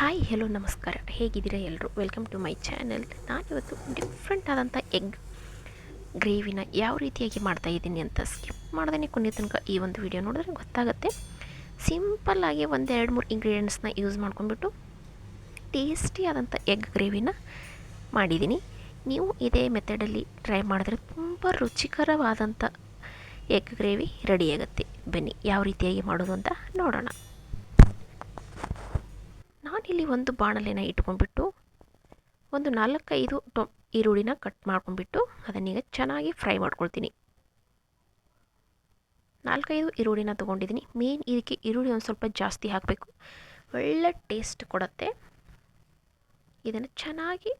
Hi hello ನಮಸ್ಕಾರ. ಹೇಗಿದ್ದೀರಾ ಎಲ್ಲರೂ ವೆಲ್ಕಮ್ ಟು ಮೈ ಚಾನೆಲ್ ನಾನಿವತ್ತು ಡಿಫ್ರೆಂಟ್ ಆದಂಥ ಎಗ್ ಗ್ರೇವಿನ ಯಾವ ರೀತಿಯಾಗಿ ಮಾಡ್ತಾ ಇದ್ದೀನಿ ಅಂತ ಸ್ಕಿಪ್ ಮಾಡ್ದೇ ಕೊನೆ ತನಕ ಈ ಒಂದು ವಿಡಿಯೋ ನೋಡಿದ್ರೆ ಗೊತ್ತಾಗುತ್ತೆ. ಸಿಂಪಲ್ಲಾಗಿ ಒಂದು ಎರಡು ಮೂರು ಇಂಗ್ರೀಡಿಯೆಂಟ್ಸ್ನ ಯೂಸ್ ಮಾಡ್ಕೊಂಡ್ಬಿಟ್ಟು ಟೇಸ್ಟಿ ಆದಂಥ ಎಗ್ ಗ್ರೇವಿನ ಮಾಡಿದ್ದೀನಿ. ನೀವು ಇದೇ ಮೆಥಡಲ್ಲಿ ಟ್ರೈ ಮಾಡಿದ್ರೆ ತುಂಬ ರುಚಿಕರವಾದಂಥ ಎಗ್ ಗ್ರೇವಿ ರೆಡಿಯಾಗುತ್ತೆ ಬನ್ನಿ, ಯಾವ ರೀತಿಯಾಗಿ ಮಾಡೋದು ಅಂತ ನೋಡೋಣ. ನಾನಿಲ್ಲಿ ಒಂದು ಬಾಣಲೆನ ಇಟ್ಕೊಂಡ್ಬಿಟ್ಟು ಒಂದು ನಾಲ್ಕೈದು ಟೊ ಈರುಳ್ಳಿನ ಕಟ್ ಮಾಡ್ಕೊಂಡ್ಬಿಟ್ಟು ಅದನ್ನೀಗ ಚೆನ್ನಾಗಿ ಫ್ರೈ ಮಾಡ್ಕೊಳ್ತೀನಿ. ನಾಲ್ಕೈದು ಈರುಳ್ಳಿನ ತೊಗೊಂಡಿದ್ದೀನಿ. ಮೇನ್ ಇದಕ್ಕೆ ಈರುಳ್ಳಿ ಒಂದು ಸ್ವಲ್ಪ ಜಾಸ್ತಿ ಹಾಕಬೇಕು. ಒಳ್ಳೆ ಟೇಸ್ಟ್ ಕೊಡುತ್ತೆ. ಇದನ್ನು ಚೆನ್ನಾಗಿ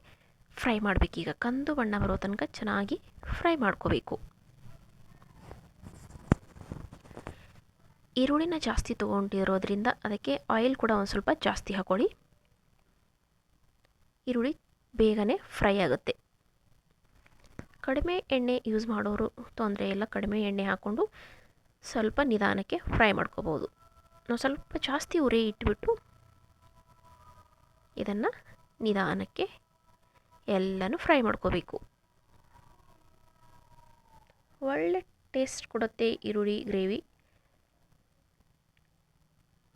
ಫ್ರೈ ಮಾಡಬೇಕೀಗ. ಕಂದು ಬಣ್ಣ ಬರೋ ತನಕ ಚೆನ್ನಾಗಿ ಫ್ರೈ ಮಾಡ್ಕೋಬೇಕು. ಈರುಳ್ಳಿನ ಜಾಸ್ತಿ ತೊಗೊಂಡಿರೋದ್ರಿಂದ ಅದಕ್ಕೆ ಆಯಿಲ್ ಕೂಡ ಒಂದು ಸ್ವಲ್ಪ ಜಾಸ್ತಿ ಹಾಕೊಳ್ಳಿ. ಈರುಳ್ಳಿ ಬೇಗನೆ ಫ್ರೈ ಆಗುತ್ತೆ. ಕಡಿಮೆ ಎಣ್ಣೆ ಯೂಸ್ ಮಾಡೋರು ತೊಂದರೆ ಇಲ್ಲ. ಕಡಿಮೆ ಎಣ್ಣೆ ಹಾಕ್ಕೊಂಡು ಸ್ವಲ್ಪ ನಿಧಾನಕ್ಕೆ ಫ್ರೈ ಮಾಡ್ಕೋಬೋದು. ನಾವು ಸ್ವಲ್ಪ ಜಾಸ್ತಿ ಉರಿ ಇಟ್ಬಿಟ್ಟು ಇದನ್ನು ನಿಧಾನಕ್ಕೆ ಎಲ್ಲನೂ ಫ್ರೈ ಮಾಡ್ಕೋಬೇಕು. ಒಳ್ಳೆ ಟೇಸ್ಟ್ ಕೊಡುತ್ತೆ ಈರುಳ್ಳಿ ಗ್ರೇವಿ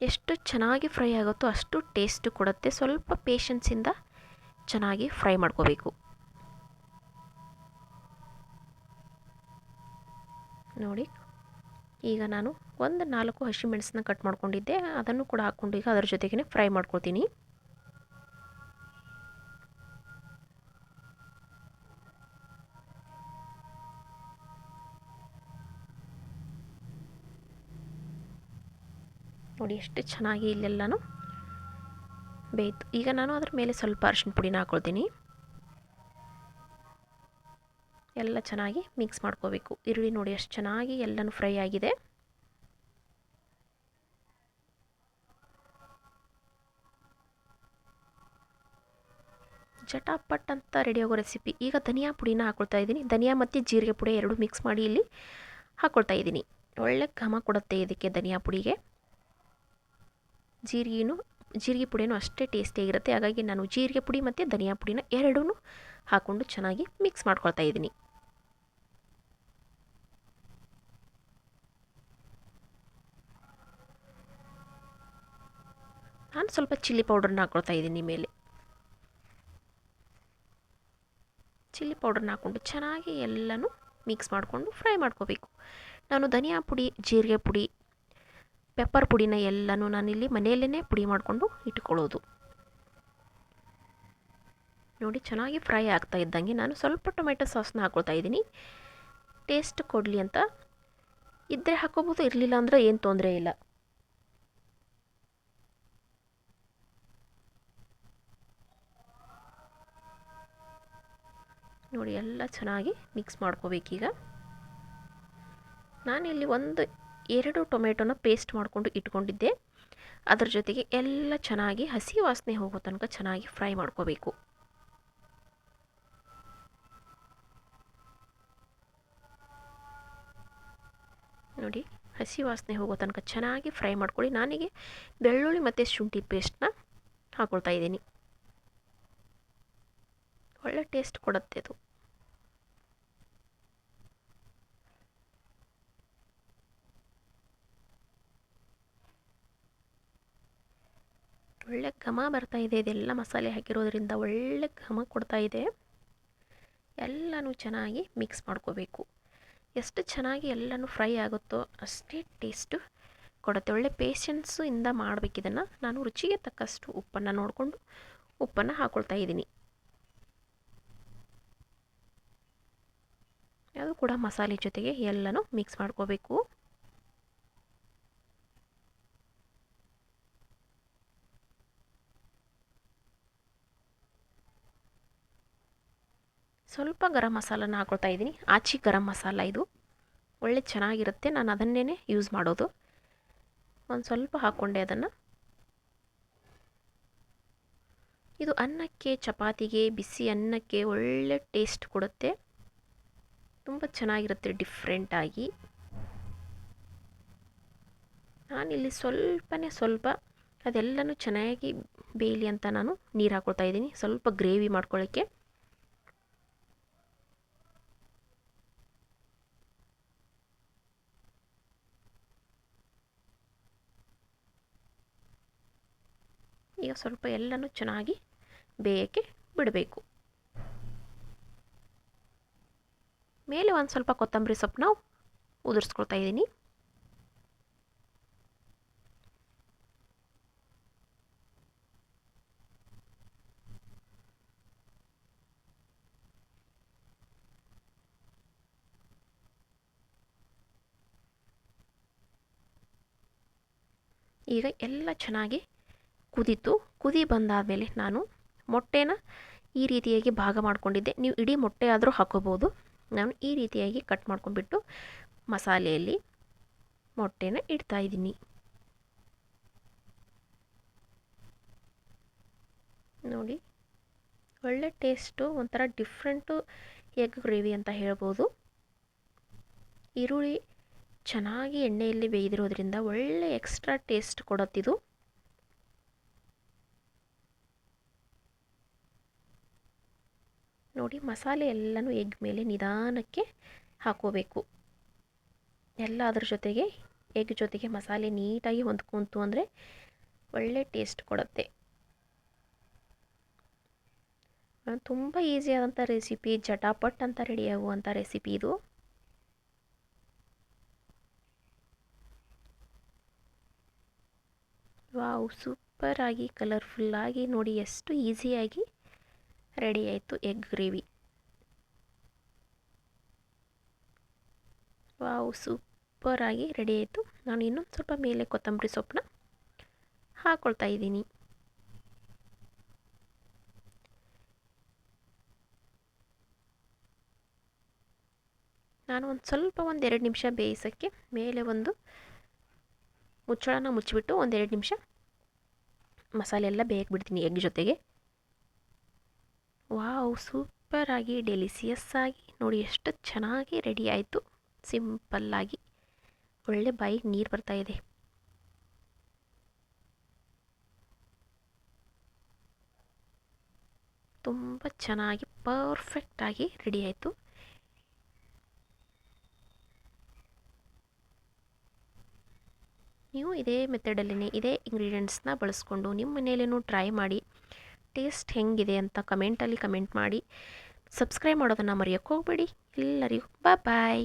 ಎಷ್ಟು ಚೆನ್ನಾಗಿ ಫ್ರೈ ಆಗುತ್ತೋ ಅಷ್ಟು ಟೇಸ್ಟು ಕೊಡುತ್ತೆ. ಸ್ವಲ್ಪ ಪೇಷನ್ಸಿಂದ ಚೆನ್ನಾಗಿ ಫ್ರೈ ಮಾಡ್ಕೋಬೇಕು. ನೋಡಿ, ಈಗ ನಾನು ಒಂದು ನಾಲ್ಕು ಹಸಿಮೆಣಸನ್ನ ಕಟ್ ಮಾಡ್ಕೊಂಡಿದ್ದೆ. ಅದನ್ನು ಕೂಡ ಹಾಕ್ಕೊಂಡು ಈಗ ಅದರ ಜೊತೆಗೇ ಫ್ರೈ ಮಾಡ್ಕೊತೀನಿ ನೋಡಿ ಎಷ್ಟು ಚೆನ್ನಾಗಿ ಇಲ್ಲೆಲ್ಲನೂ ಬೇಯ್ತು. ಈಗ ನಾನು ಅದ್ರ ಮೇಲೆ ಸ್ವಲ್ಪ ಅರಿಶಿನ ಪುಡಿನ ಹಾಕ್ಕೊಳ್ತೀನಿ ಎಲ್ಲ ಚೆನ್ನಾಗಿ ಮಿಕ್ಸ್ ಮಾಡ್ಕೋಬೇಕು. ಈರುಳ್ಳಿ ನೋಡಿ ಎಷ್ಟು ಚೆನ್ನಾಗಿ ಎಲ್ಲನೂ ಫ್ರೈ ಆಗಿದೆ. ಜಟಾಪಟ್ ಅಂತ ರೆಡಿ ಆಗೋ ರೆಸಿಪಿ ಈಗ ಧನಿಯಾ ಪುಡಿನ ಹಾಕ್ಕೊಳ್ತಾ ಇದ್ದೀನಿ. ಧನಿಯಾ ಮತ್ತು ಜೀರಿಗೆ ಪುಡಿ ಎರಡು ಮಿಕ್ಸ್ ಮಾಡಿ ಇಲ್ಲಿ ಹಾಕ್ಕೊಳ್ತಾ ಇದ್ದೀನಿ. ಒಳ್ಳೆ ಘಮ ಕೊಡುತ್ತೆ ಇದಕ್ಕೆ ಧನಿಯಾ ಪುಡಿಗೆ. ಜೀರಿಗೆನೂ, ಜೀರಿಗೆ ಪುಡಿನೂ ಅಷ್ಟೇ ಟೇಸ್ಟಿಯಾಗಿರುತ್ತೆ ಹಾಗಾಗಿ ನಾನು ಜೀರಿಗೆ ಪುಡಿ ಮತ್ತು ಧನಿಯಾ ಪುಡಿನ ಎರಡೂ ಹಾಕ್ಕೊಂಡು ಚೆನ್ನಾಗಿ ಮಿಕ್ಸ್ ಮಾಡ್ಕೊಳ್ತಾ ಇದ್ದೀನಿ. ನಾನು ಸ್ವಲ್ಪ ಚಿಲ್ಲಿ ಪೌಡ್ರನ್ನ ಹಾಕ್ಕೊಳ್ತಾ ಇದ್ದೀನಿ ಮೇಲೆ. ಚಿಲ್ಲಿ ಪೌಡ್ರನ್ನ ಹಾಕ್ಕೊಂಡು ಚೆನ್ನಾಗಿ ಎಲ್ಲನೂ ಮಿಕ್ಸ್ ಮಾಡಿಕೊಂಡು ಫ್ರೈ ಮಾಡ್ಕೋಬೇಕು. ನಾನು ಧನಿಯಾ ಪುಡಿ, ಜೀರಿಗೆ ಪುಡಿ ಪೆಪ್ಪರ್ ಪುಡಿನ ಎಲ್ಲನೂ ನಾನಿಲ್ಲಿ ಮನೆಯಲ್ಲೇ ಪುಡಿ ಮಾಡಿಕೊಂಡು ಇಟ್ಕೊಳ್ಳೋದು. ನೋಡಿ, ಚೆನ್ನಾಗಿ ಫ್ರೈ ಆಗ್ತಾ ಇದ್ದಂಗೆ ನಾನು ಸ್ವಲ್ಪ ಟೊಮೆಟೊ ಸಾಸ್ನ ಹಾಕ್ಕೊಳ್ತಾ ಇದ್ದೀನಿ. ಟೇಸ್ಟ್ ಕೊಡಲಿ ಅಂತ. ಇದ್ದರೆ ಹಾಕೋಬೋದು, ಇರಲಿಲ್ಲ ಅಂದರೆ ಏನು ತೊಂದರೆ ಇಲ್ಲ. ನೋಡಿ, ಎಲ್ಲ ಚೆನ್ನಾಗಿ ಮಿಕ್ಸ್ ಮಾಡ್ಕೋಬೇಕೀಗ. ನಾನಿಲ್ಲಿ ಒಂದು ಎರಡು ಟೊಮೆಟೊನ ಪೇಸ್ಟ್ ಮಾಡಿಕೊಂಡು ಇಟ್ಕೊಂಡಿದ್ದೆ. ಅದರ ಜೊತೆಗೆ ಎಲ್ಲ ಚೆನ್ನಾಗಿ ಹಸಿ ವಾಸನೆ ಹೋಗೋ ತನಕ ಚೆನ್ನಾಗಿ ಫ್ರೈ ಮಾಡ್ಕೋಬೇಕು. ನೋಡಿ, ಹಸಿ ವಾಸನೆ ಹೋಗೋ ತನಕ ಚೆನ್ನಾಗಿ ಫ್ರೈ ಮಾಡ್ಕೊಳ್ಳಿ. ನಾನಿಗೆ ಬೆಳ್ಳುಳ್ಳಿ ಮತ್ತು ಶುಂಠಿ ಪೇಸ್ಟ್ನ ಹಾಕ್ಕೊಳ್ತಾ ಇದ್ದೀನಿ. ಒಳ್ಳೆ ಟೇಸ್ಟ್ ಕೊಡುತ್ತೆ ಅದು. ಒಳ್ಳೆ ಘಮ ಬರ್ತಾ ಇದೆ, ಇದೆಲ್ಲ ಮಸಾಲೆ ಹಾಕಿರೋದ್ರಿಂದ ಒಳ್ಳೆ ಘಮ ಕೊಡ್ತಾ ಇದೆ. ಎಲ್ಲನೂ ಚೆನ್ನಾಗಿ ಮಿಕ್ಸ್ ಮಾಡ್ಕೋಬೇಕು. ಎಷ್ಟು ಚೆನ್ನಾಗಿ ಎಲ್ಲನೂ ಫ್ರೈ ಆಗುತ್ತೋ ಅಷ್ಟೇ ಟೇಸ್ಟು ಕೊಡುತ್ತೆ. ಒಳ್ಳೆ ಪೇಷನ್ಸು ಇಂದ ಮಾಡಬೇಕು ಇದನ್ನು. ನಾನು ರುಚಿಗೆ ತಕ್ಕಷ್ಟು ಉಪ್ಪನ್ನು ನೋಡಿಕೊಂಡು ಉಪ್ಪನ್ನು ಹಾಕ್ಕೊಳ್ತಾ ಇದ್ದೀನಿ. ಅದು ಕೂಡ ಮಸಾಲೆ ಜೊತೆಗೆ ಎಲ್ಲನೂ ಮಿಕ್ಸ್ ಮಾಡ್ಕೋಬೇಕು. ಸ್ವಲ್ಪ ಗರಂ ಮಸಾಲನ ಹಾಕ್ಕೊಳ್ತಾ ಇದ್ದೀನಿ. ಆಚಿ ಗರಂ ಮಸಾಲ ಇದು. ಒಳ್ಳೆ ಚೆನ್ನಾಗಿರುತ್ತೆ. ನಾನು ಅದನ್ನೇ ಯೂಸ್ ಮಾಡೋದು. ಒಂದು ಸ್ವಲ್ಪ ಹಾಕ್ಕೊಂಡೆ ಅದನ್ನು. ಇದು ಅನ್ನಕ್ಕೆ, ಚಪಾತಿಗೆ, ಬಿಸಿ ಅನ್ನಕ್ಕೆ ಒಳ್ಳೆ ಟೇಸ್ಟ್ ಕೊಡುತ್ತೆ. ತುಂಬ ಚೆನ್ನಾಗಿರುತ್ತೆ ಡಿಫ್ರೆಂಟಾಗಿ ನಾನಿಲ್ಲಿ ಸ್ವಲ್ಪನೇ ಸ್ವಲ್ಪ ಅದೆಲ್ಲನೂ ಚೆನ್ನಾಗಿ ಬೇಯಲಿ ಅಂತ ನಾನು ನೀರು ಹಾಕ್ಕೊಳ್ತಾ ಇದ್ದೀನಿ. ಸ್ವಲ್ಪ ಗ್ರೇವಿ ಮಾಡ್ಕೊಳ್ಳೋಕ್ಕೆ ಈಗ ಸ್ವಲ್ಪ ಎಲ್ಲನೂ ಚೆನ್ನಾಗಿ ಬೇಯಕ್ಕೆ ಬಿಡಬೇಕು. ಮೇಲೆ ಒಂದು ಸ್ವಲ್ಪ ಕೊತ್ತಂಬರಿ ಸೊಪ್ಪು ನಾವು ಉದುರಿಸ್ಕೊಳ್ತಾ ಇದ್ದೀನಿ. ಈಗ ಎಲ್ಲ ಚೆನ್ನಾಗಿ ಕುದೀತು ಕುದಿ ಬಂದಾದ ಮೇಲೆ ನಾನು ಮೊಟ್ಟೆನ ಈ ರೀತಿಯಾಗಿ ಭಾಗ ಮಾಡಿಕೊಂಡಿದ್ದೆ. ನೀವು ಇಡೀ ಮೊಟ್ಟೆ ಆದರೂ ಹಾಕೋಬೋದು. ನಾನು ಈ ರೀತಿಯಾಗಿ ಕಟ್ ಮಾಡ್ಕೊಂಡ್ಬಿಟ್ಟು ಮಸಾಲೆಯಲ್ಲಿ ಮೊಟ್ಟೆನ ಇಡ್ತಾ ಇದ್ದೀನಿ. ನೋಡಿ, ಒಳ್ಳೆ ಟೇಸ್ಟು, ಒಂಥರ ಡಿಫ್ರೆಂಟು ಎಗ್ ಗ್ರೇವಿ ಅಂತ ಹೇಳ್ಬೋದು. ಈರುಳ್ಳಿ ಚೆನ್ನಾಗಿ ಎಣ್ಣೆಯಲ್ಲಿ ಬೇಯ್ದಿರೋದ್ರಿಂದ ಒಳ್ಳೆ ಎಕ್ಸ್ಟ್ರಾ ಟೇಸ್ಟ್ ಕೊಡತ್ತಿದು. ನೋಡಿ ಮಸಾಲೆ ಎಲ್ಲನೂ ಎಗ್ ಮೇಲೆ ನಿಧಾನಕ್ಕೆ ಹಾಕೋಬೇಕು. ಎಲ್ಲ ಅದ್ರ ಜೊತೆಗೆ ಎಗ್ ಜೊತೆಗೆ ಮಸಾಲೆ ನೀಟಾಗಿ ಹೊಂದ್ಕೊಂತು ಅಂದರೆ ಒಳ್ಳೆ ಟೇಸ್ಟ್ ಕೊಡುತ್ತೆ. ತುಂಬ ಈಸಿಯಾದಂಥ ರೆಸಿಪಿ ಜಟಾಪಟ್ ಅಂತ ರೆಡಿ ಆಗುವಂಥ ರೆಸಿಪಿ ಇದು. ವಾವ್ ಸೂಪರಾಗಿ ಕಲರ್ಫುಲ್ಲಾಗಿ ನೋಡಿ ಎಷ್ಟು ಈಸಿಯಾಗಿ ರೆಡಿ ಆಯಿತು ಎಗ್ ಗ್ರೇವಿ ವಾವ್ ಸೂಪರಾಗಿ ರೆಡಿ ಆಯಿತು. ನಾನು ಇನ್ನೊಂದು ಸ್ವಲ್ಪ ಮೇಲೆ ಕೊತ್ತಂಬರಿ ಸೊಪ್ಪನ್ನ ಹಾಕ್ಕೊಳ್ತಾ ಇದ್ದೀನಿ. ನಾನು ಒಂದು ಸ್ವಲ್ಪ ಒಂದು ಎರಡು ನಿಮಿಷ ಬೇಯಿಸೋಕ್ಕೆ ಮೇಲೆ ಒಂದು ಮುಚ್ಚಳನ ಮುಚ್ಚಿಬಿಟ್ಟು ಒಂದೆರಡು ನಿಮಿಷ ಮಸಾಲೆ ಎಲ್ಲ ಬೇಯಕ್ಕೆ ಬಿಡ್ತೀನಿ ಎಗ್ ಜೊತೆಗೆ. ವಾವ್, ಸೂಪರಾಗಿ, ಡೆಲಿಸಿಯಸ್ ಆಗಿ. ನೋಡಿ, ಎಷ್ಟು ಚೆನ್ನಾಗಿ ರೆಡಿ ಆಯಿತು. ಸಿಂಪಲ್ಲಾಗಿ ಒಳ್ಳೆ ಬಾಯಿಗೆ ನೀರು ಬರ್ತಾ ಇದೆ. ತುಂಬ ಚೆನ್ನಾಗಿ ಪರ್ಫೆಕ್ಟಾಗಿ ರೆಡಿ ಆಯಿತು. ನೀವು ಇದೇ ಮೆಥಡಲ್ಲೇ ಇದೇ ಇಂಗ್ರೀಡಿಯೆಂಟ್ಸ್ನ ಬಳಸ್ಕೊಂಡು ನಿಮ್ಮ ಮನೆಯಲ್ಲೇನೂ ಟ್ರೈ ಮಾಡಿ. ಟೇಸ್ಟ್ ಹೆಂಗಿದೆ ಅಂತ ಕಮೆಂಟಲ್ಲಿ ಕಮೆಂಟ್ ಮಾಡಿ. ಸಬ್ಸ್ಕ್ರೈಬ್ ಮಾಡೋದನ್ನು ಮರೆಯೋಕ್ಕೆ ಹೋಗಬೇಡಿ. ಎಲ್ಲರಿಗೂ ಬಾಯ್